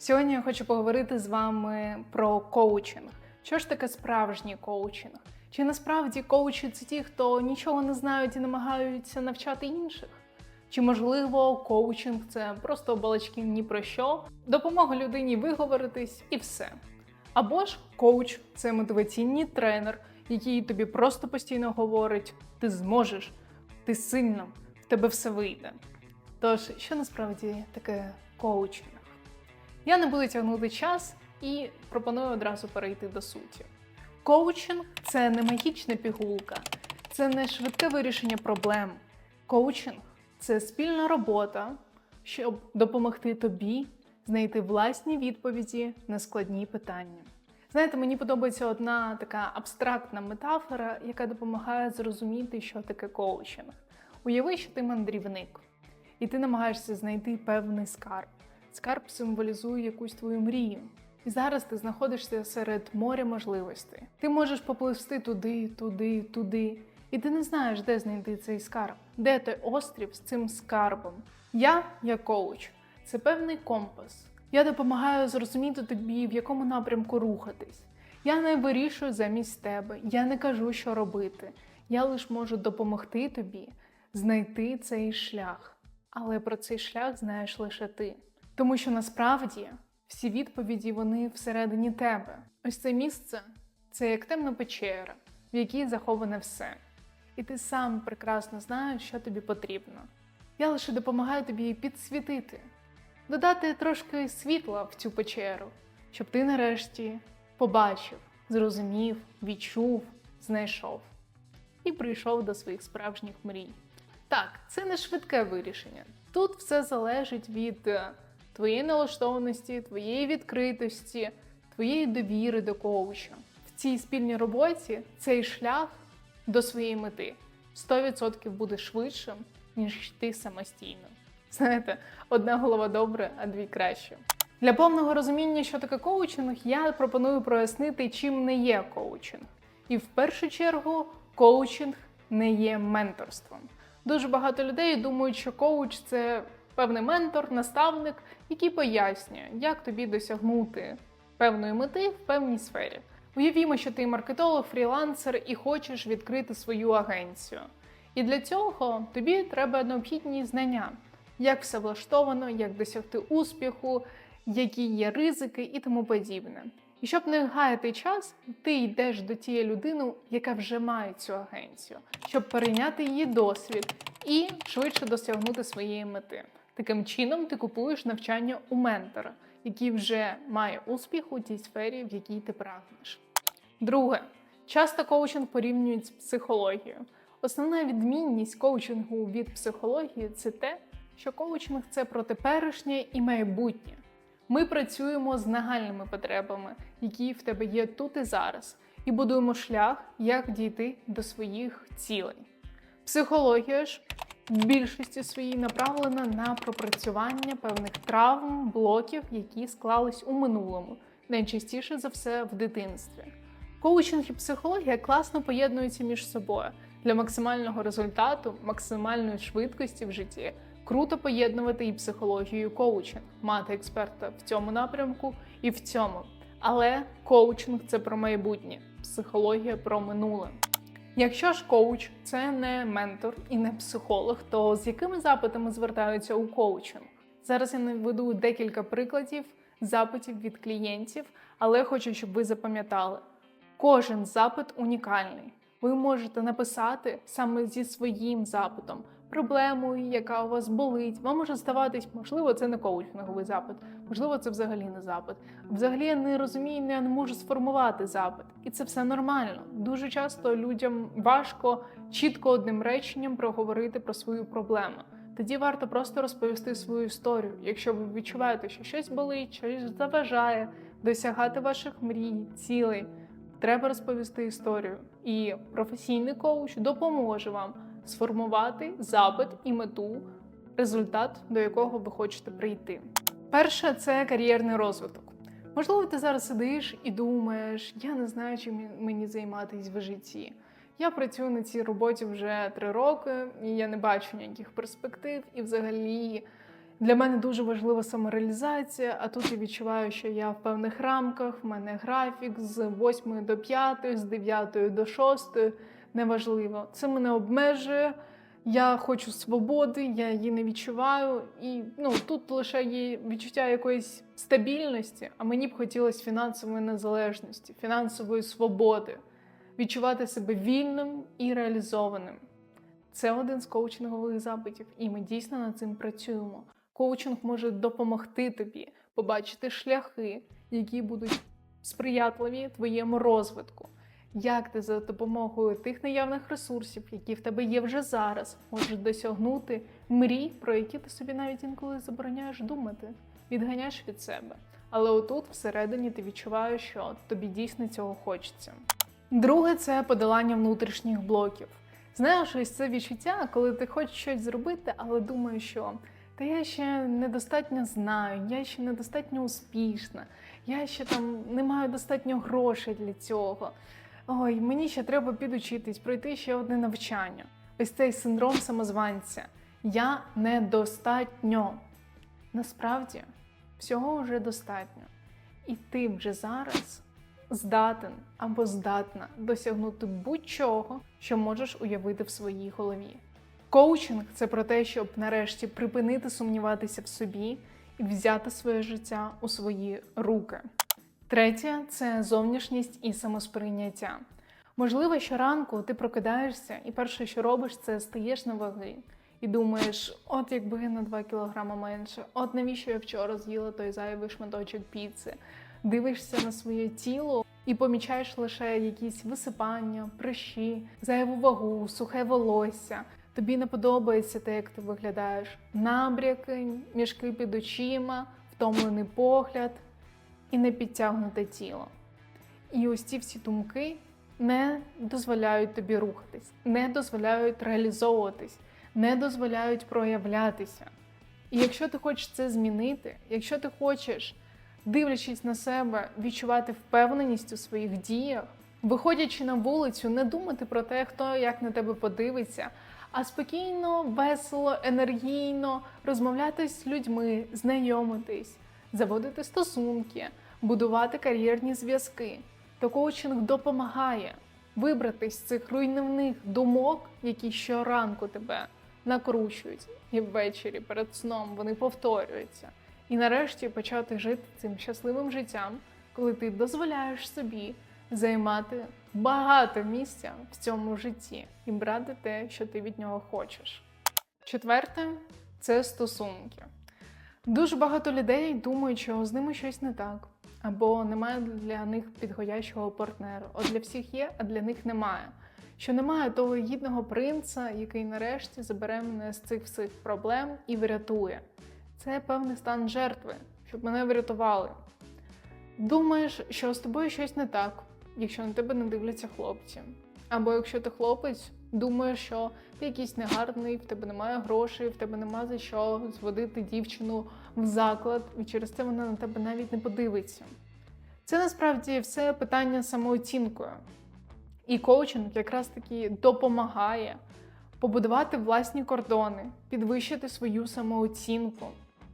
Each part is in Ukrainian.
Сьогодні я хочу поговорити з вами про коучинг. Що ж таке справжній коучинг? Чи насправді коучі це ті, хто нічого не знають і намагаються навчати інших? Чи можливо коучинг це просто балачки ні про що, допомога людині виговоритись і все? Або ж коуч це мотиваційний тренер, який тобі просто постійно говорить: ти зможеш, ти сильна, в тебе все вийде. Тож, що насправді таке коучинг? Я не буду тягнути час і пропоную одразу перейти до суті. Коучинг це не магічна пігулка, це не швидке вирішення проблем. Коучинг це спільна робота, щоб допомогти тобі знайти власні відповіді на складні питання. Знаєте, мені подобається одна така абстрактна метафора, яка допомагає зрозуміти, що таке коучинг. Уяви, що ти мандрівник, і ти намагаєшся знайти певний скарб. Скарб символізує якусь твою мрію. І зараз ти знаходишся серед моря можливостей. Ти можеш попливсти туди, туди, туди. І ти не знаєш, де знайти цей скарб, де той острів з цим скарбом. Я, як коуч, це певний компас. Я допомагаю зрозуміти тобі, в якому напрямку рухатись. Я не вирішую замість тебе, я не кажу, що робити. Я лише можу допомогти тобі знайти цей шлях. Але про цей шлях знаєш лише ти. Тому що насправді всі відповіді вони всередині тебе. Ось це місце це як темна печера, в якій заховане все. І ти сам прекрасно знаєш, що тобі потрібно. Я лише допомагаю тобі підсвітити, додати трошки світла в цю печеру, щоб ти нарешті побачив, зрозумів, відчув, знайшов і прийшов до своїх справжніх мрій. Так, це не швидке вирішення. Тут все залежить від е, твоєї налаштованості, твоєї відкритості, твоєї довіри до коуча. В цій спільній роботі цей шлях до своєї мети 100% буде швидшим, ніж йти самостійно. Знаєте, одна голова добре, а дві краще. Для повного розуміння, що таке коучинг, я пропоную прояснити, чим не є коучинг. І в першу чергу, коучинг не є менторством. Дуже багато людей думають, що коуч це певний ментор, наставник, який пояснює, як тобі досягнути певної мети в певній сфері. Уявімо, що ти маркетолог, фрілансер і хочеш відкрити свою агенцію. І для цього тобі треба необхідні знання, як все влаштовано, як досягти успіху, які є ризики і тому подібне. І щоб не гаяти час, ти йдеш до тієї людини, яка вже має цю агенцію, щоб перейняти її досвід і швидше досягнути своєї мети. Таким чином, ти купуєш навчання у ментора, який вже має успіх у тій сфері, в якій ти прагнеш. Друге, часто коучинг порівнюють з психологією. Основна відмінність коучингу від психології це те, що коучинг це про теперішнє і майбутнє. Ми працюємо з нагальними потребами, які в тебе є тут і зараз, і будуємо шлях, як дійти до своїх цілей. Психологія ж більшості своїй направлена на пропрацювання певних травм, блоків, які склались у минулому, найчастіше за все в дитинстві. Коучинг і психологія класно поєднуються між собою для максимального результату, максимальної швидкості в житті. Круто поєднувати і психологію, і коучинг, мати експерта в цьому напрямку і в цьому. Але коучинг це про майбутнє, психологія про минуле. Якщо ж коуч це не ментор і не психолог, то з якими запитами звертаються у коучинг? Зараз я наведу декілька прикладів запитів від клієнтів, але хочу, щоб ви запам'ятали, кожен запит унікальний. Ви можете написати саме зі своїм запитом, проблемою, яка у вас болить. Вам може здаватись, можливо, це не коучинговий запит, можливо, це взагалі не запит. Взагалі я не розумію, я не можу сформувати запит, і це все нормально. Дуже часто людям важко чітко одним реченням проговорити про свою проблему. Тоді варто просто розповісти свою історію. Якщо ви відчуваєте, що щось болить, щось заважає досягати ваших мрій, цілей. Треба розповісти історію, і професійний коуч допоможе вам сформувати запит і мету, результат, до якого ви хочете прийти. Перше це кар'єрний розвиток. Можливо, ти зараз сидиш і думаєш, я не знаю, чим мені займатися в житті. Я працюю на цій роботі вже три роки, і я не бачу ніяких перспектив, і взагалі Для мене дуже важлива самореалізація, а тут я відчуваю, що я в певних рамках, в мене графік з 8 до 5, з 9 до 6. Неважливо. Це мене обмежує. Я хочу свободи, я її не відчуваю. І ну, тут лише є відчуття якоїсь стабільності, а мені б хотілося фінансової незалежності, фінансової свободи, відчувати себе вільним і реалізованим. Це один з коучингових запитів, і ми дійсно над цим працюємо. Коучинг може допомогти тобі побачити шляхи, які будуть сприятливі твоєму розвитку. Як ти за допомогою тих наявних ресурсів, які в тебе є вже зараз, можеш досягнути мрій, про які ти собі навіть інколи забороняєш думати, відганяєш від себе. Але отут всередині ти відчуваєш, що тобі дійсно цього хочеться. Друге це подолання внутрішніх блоків. Знаєш, ось це відчуття, коли ти хочеш щось зробити, але думаєш, що та я ще недостатньо знаю, я ще недостатньо успішна, я ще там не маю достатньо грошей для цього. Ой, мені ще треба підучитись, пройти ще одне навчання. Ось цей синдром самозванця. Я недостатньо. Насправді, всього вже достатньо. І ти вже зараз здатен або здатна досягнути будь-чого, що можеш уявити в своїй голові. Коучинг це про те, щоб нарешті припинити сумніватися в собі і взяти своє життя у свої руки. Третє це зовнішність і самосприйняття. Можливо, щоранку ти прокидаєшся, і перше, що робиш, це стаєш на ваги. І думаєш, от якби на 2 кілограми менше, от навіщо я вчора з'їла той зайвий шматочок піци. Дивишся на своє тіло і помічаєш лише якісь висипання, прищі, зайву вагу, сухе волосся. Тобі не подобається те, як ти виглядаєш. Набряки, мішки під очима, втомлений погляд і непідтягнуте тіло. І ось ці всі думки не дозволяють тобі рухатись, не дозволяють реалізовуватись, не дозволяють проявлятися. І якщо ти хочеш це змінити, якщо ти хочеш, дивлячись на себе, відчувати впевненість у своїх діях, виходячи на вулицю, не думати про те, хто як на тебе подивиться, а спокійно, весело, енергійно розмовляти з людьми, знайомитись, заводити стосунки, будувати кар'єрні зв'язки, то коучинг допомагає вибратись з цих руйнівних думок, які щоранку тебе накручують, і ввечері перед сном вони повторюються. І нарешті почати жити цим щасливим життям, коли ти дозволяєш собі займати багато місця в цьому житті і брати те, що ти від нього хочеш. Четверте це стосунки. Дуже багато людей думають, що з ними щось не так, або немає для них підходящого партнера. От для всіх є, а для них немає. Що немає того гідного принца, який нарешті забере мене з цих всіх проблем і врятує. Це певний стан жертви, щоб мене врятували. Думаєш, що з тобою щось не так, якщо на тебе не дивляться хлопці. Або якщо ти хлопець, думаєш, що ти якийсь негарний, в тебе немає грошей, в тебе немає за що зводити дівчину в заклад, і через це вона на тебе навіть не подивиться. Це насправді все питання самооцінкою. І коучинг якраз таки допомагає побудувати власні кордони, підвищити свою самооцінку.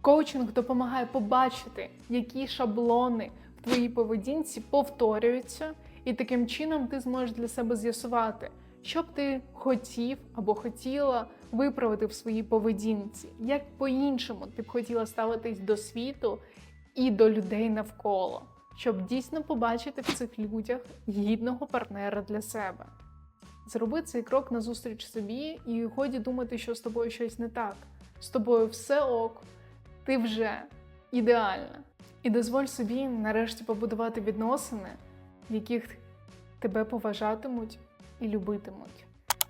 Коучинг допомагає побачити, які шаблони в твоїй поведінці повторюються, і таким чином ти зможеш для себе з'ясувати, що б ти хотів або хотіла виправити в своїй поведінці, як по-іншому ти б хотіла ставитись до світу і до людей навколо, щоб дійсно побачити в цих людях гідного партнера для себе. Зроби цей крок назустріч собі і годі думати, що з тобою щось не так. З тобою все ок, ти вже ідеальна. І дозволь собі нарешті побудувати відносини, в яких тебе поважатимуть і любитимуть.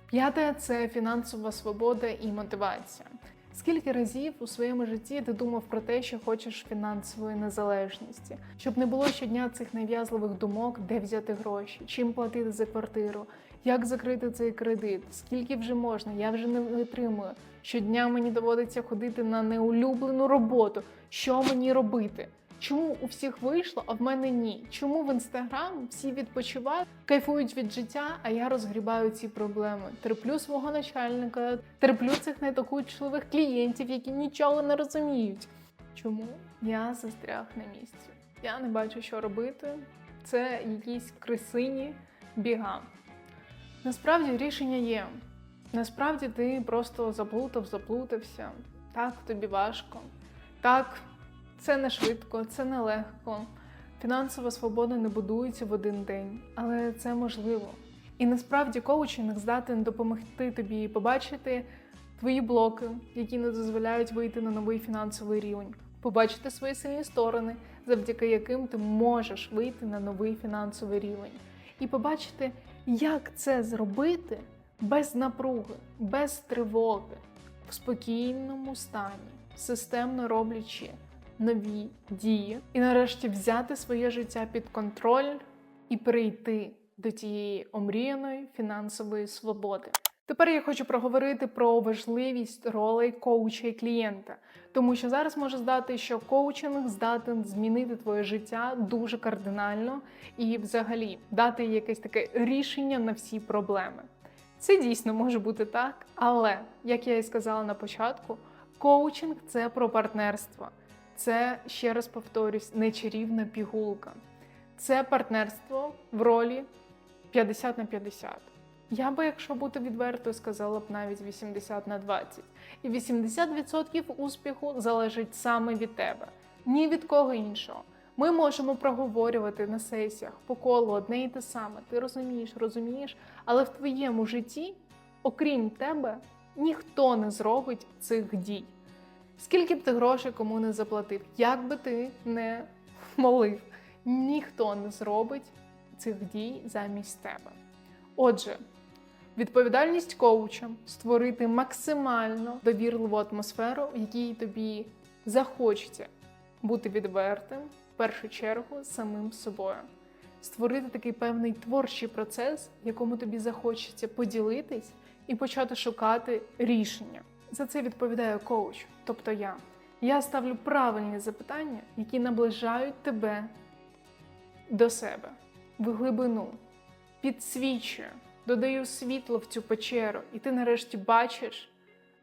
П'яте це фінансова свобода і мотивація. Скільки разів у своєму житті ти думав про те, що хочеш фінансової незалежності, щоб не було щодня цих нав'язливих думок, де взяти гроші, чим платити за квартиру, як закрити цей кредит, скільки вже можна, я вже не витримую. Щодня мені доводиться ходити на неулюблену роботу. Що мені робити? Чому у всіх вийшло, а в мене ні? Чому в інстаграм всі відпочивають, кайфують від життя, а я розгрібаю ці проблеми? Терплю свого начальника, терплю цих недокучливих клієнтів, які нічого не розуміють. Чому я застряг на місці? Я не бачу, що робити. Це якісь крисині біга. Насправді рішення є. Насправді ти просто заплутав, заплутався. Так, тобі важко. Так, це не швидко, це не легко. Фінансова свобода не будується в один день, але це можливо. І насправді коучинг здатен допомогти тобі побачити твої блоки, які не дозволяють вийти на новий фінансовий рівень, побачити свої сильні сторони, завдяки яким ти можеш вийти на новий фінансовий рівень, і побачити, як це зробити без напруги, без тривоги, в спокійному стані, системно роблячи нові дії, і нарешті взяти своє життя під контроль і прийти до тієї омріяної фінансової свободи. Тепер я хочу проговорити про важливість ролей коуча і клієнта, тому що зараз може здати, що коучинг здатен змінити твоє життя дуже кардинально і, взагалі, дати якесь таке рішення на всі проблеми. Це дійсно може бути так, але як я і сказала на початку, коучинг це про партнерство. Це ще раз повторюсь, не чарівна пігулка. Це партнерство в ролі 50 на 50. Я би, якщо бути відвертою, сказала б навіть 80 на 20. І 80% успіху залежить саме від тебе, ні від кого іншого. Ми можемо проговорювати на сесіях по колу одне і те саме. Ти розумієш, розумієш, але в твоєму житті, окрім тебе, ніхто не зробить цих дій. Скільки б ти грошей кому не заплатив, як би ти не молив, ніхто не зробить цих дій замість тебе. Отже, відповідальність коуча створити максимально довірливу атмосферу, в якій тобі захочеться бути відвертим, в першу чергу, самим собою. Створити такий певний творчий процес, якому тобі захочеться поділитись і почати шукати рішення. За це відповідає коуч, тобто я. Я ставлю правильні запитання, які наближають тебе до себе в глибину, підсвічую, додаю світло в цю печеру, і ти нарешті бачиш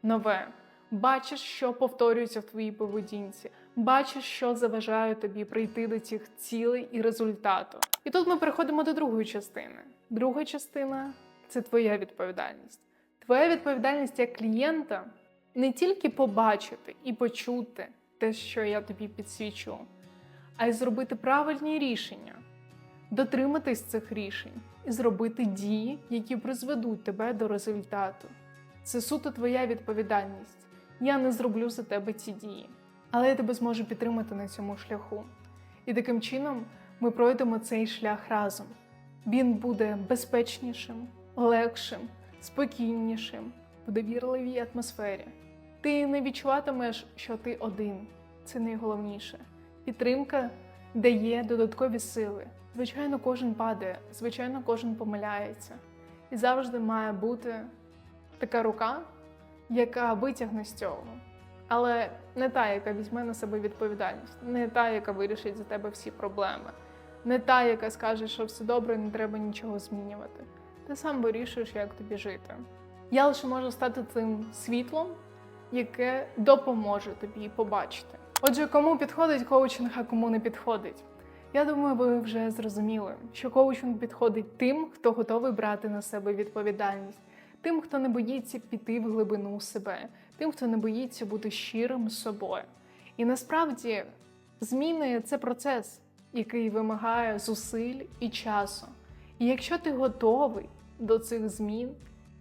нове, бачиш, що повторюється в твоїй поведінці, бачиш, що заважає тобі прийти до цих цілей і результату. І тут ми переходимо до другої частини. Друга частина це твоя відповідальність. Твоя відповідальність як клієнта не тільки побачити і почути те, що я тобі підсвічу, а й зробити правильні рішення, дотриматись цих рішень і зробити дії, які призведуть тебе до результату. Це суто твоя відповідальність. Я не зроблю за тебе ці дії, але я тебе зможу підтримати на цьому шляху. І таким чином ми пройдемо цей шлях разом. Він буде безпечнішим, легшим, спокійнішим, в довірливій атмосфері. Ти не відчуватимеш, що ти один. Це найголовніше. Підтримка дає додаткові сили. Звичайно, кожен падає, звичайно, кожен помиляється. І завжди має бути така рука, яка витягне з цього. Але не та, яка візьме на себе відповідальність, не та, яка вирішить за тебе всі проблеми, не та, яка скаже, що все добре, не треба нічого змінювати. Ти сам вирішуєш, як тобі жити. Я лише можу стати цим світлом, яке допоможе тобі побачити. Отже, кому підходить коучинг, а кому не підходить. Я думаю, ви вже зрозуміли, що коучинг підходить тим, хто готовий брати на себе відповідальність, тим, хто не боїться піти в глибину себе, тим, хто не боїться бути щирим з собою. І насправді зміни це процес, який вимагає зусиль і часу. І якщо ти готовий до цих змін,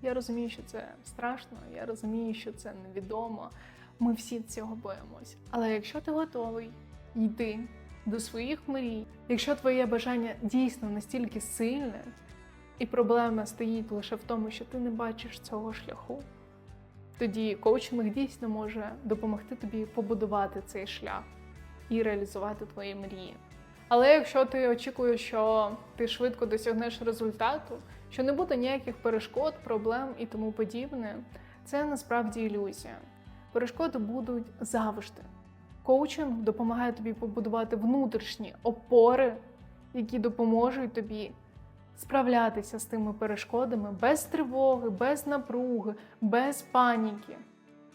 я розумію, що це страшно, я розумію, що це невідомо. Ми всі цього боїмось. Але якщо ти готовий йти до своїх мрій, якщо твоє бажання дійсно настільки сильне, і проблема стоїть лише в тому, що ти не бачиш цього шляху, тоді коучинг дійсно може допомогти тобі побудувати цей шлях і реалізувати твої мрії. Але якщо ти очікуєш, що ти швидко досягнеш результату, що не буде ніяких перешкод, проблем і тому подібне, це насправді ілюзія. Перешкоди будуть завжди. Коучинг допомагає тобі побудувати внутрішні опори, які допоможуть тобі справлятися з тими перешкодами без тривоги, без напруги, без паніки.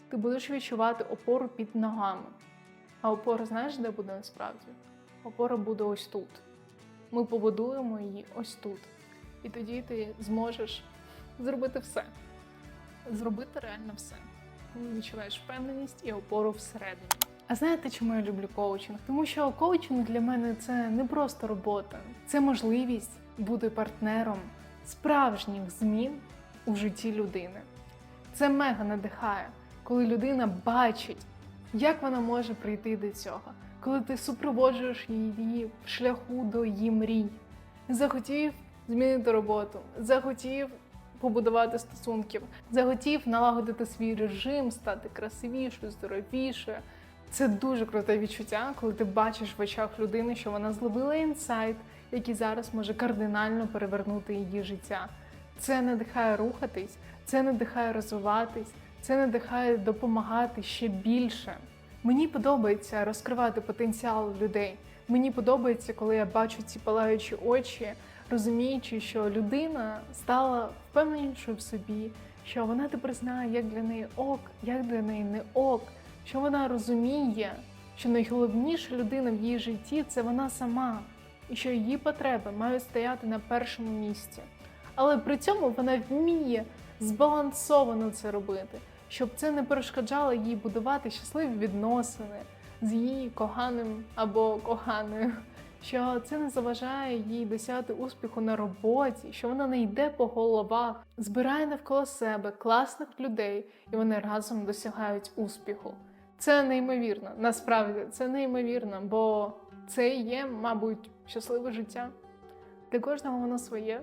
Ти будеш відчувати опору під ногами. А опора знаєш, де буде насправді? Опора буде ось тут. Ми побудуємо її ось тут. І тоді ти зможеш зробити все. Зробити реально все. Коли відчуваєш впевненість і опору всередині. А знаєте, чому я люблю коучинг? Тому що коучинг для мене це не просто робота, це можливість бути партнером справжніх змін у житті людини. Це мега надихає, коли людина бачить, як вона може прийти до цього, коли ти супроводжуєш її в шляху до її мрій. Захотів змінити роботу, захотів побудувати стосунків, захотів налагодити свій режим, стати красивішою, здоровішою. Це дуже круте відчуття, коли ти бачиш в очах людини, що вона зловила інсайт, який зараз може кардинально перевернути її життя. Це надихає рухатись, це надихає розвиватись, це надихає допомагати ще більше. Мені подобається розкривати потенціал людей. Мені подобається, коли я бачу ці палаючі очі, розуміючи, що людина стала впевненішою в собі, що вона тепер знає, як для неї ок, як для неї не ок, що вона розуміє, що найголовніша людина в її житті це вона сама, і що її потреби мають стояти на першому місці. Але при цьому вона вміє збалансовано це робити, щоб це не перешкоджало їй будувати щасливі відносини з її коханим або коханою, що це не заважає їй досягти успіху на роботі, що вона не йде по головах, збирає навколо себе класних людей, і вони разом досягають успіху. Це неймовірно, насправді це неймовірно, бо це є, мабуть, щасливе життя. Для кожного воно своє.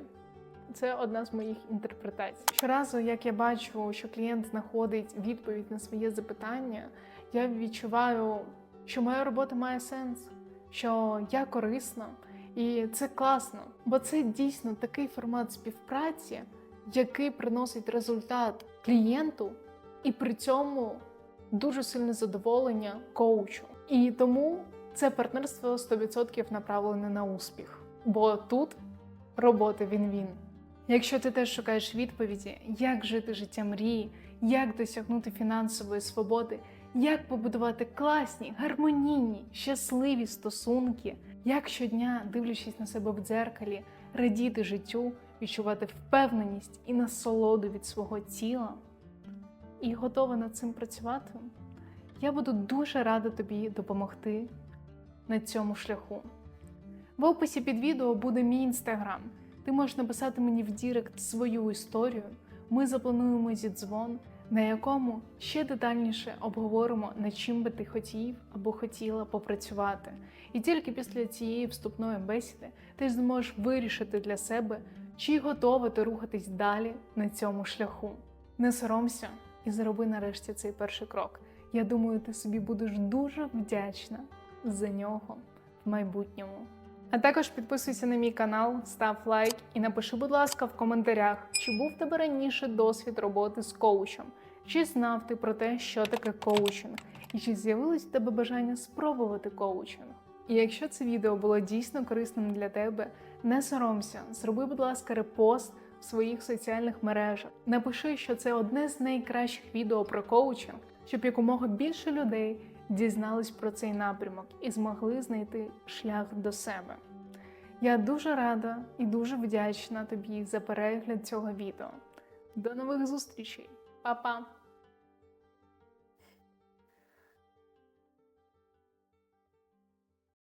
Це одна з моїх інтерпретацій. Щоразу, як я бачу, що клієнт знаходить відповідь на своє запитання, я відчуваю, що моя робота має сенс, що я корисна, і це класно, бо це дійсно такий формат співпраці, який приносить результат клієнту, і при цьому дуже сильне задоволення коучу. І тому це партнерство 100% направлене на успіх, бо тут робота він-він. Якщо ти теж шукаєш відповіді, як жити життя мрії, як досягнути фінансової свободи, як побудувати класні, гармонійні, щасливі стосунки, як щодня, дивлячись на себе в дзеркалі, радіти життю, відчувати впевненість і насолоду від свого тіла, і готова над цим працювати, я буду дуже рада тобі допомогти на цьому шляху. В описі під відео буде мій інстаграм. Ти можеш написати мені в Дірект свою історію. Ми заплануємо зідзвон, на якому ще детальніше обговоримо, над чим би ти хотів або хотіла попрацювати. І тільки після цієї вступної бесіди ти зможеш вирішити для себе, чи готова ти рухатись далі на цьому шляху. Не соромся і зроби нарешті цей перший крок. Я думаю, ти собі будеш дуже вдячна за нього в майбутньому. А також підписуйся на мій канал, став лайк і напиши, будь ласка, в коментарях, чи був в тебе раніше досвід роботи з коучем, чи знав ти про те, що таке коучинг, і чи з'явилось в тебе бажання спробувати коучинг. І якщо це відео було дійсно корисним для тебе, не соромся, зроби, будь ласка, репост в своїх соціальних мережах. Напиши, що це одне з найкращих відео про коучинг, щоб якомога більше людей дізнались про цей напрямок і змогли знайти шлях до себе. Я дуже рада і дуже вдячна тобі за перегляд цього відео. До нових зустрічей, Па-па!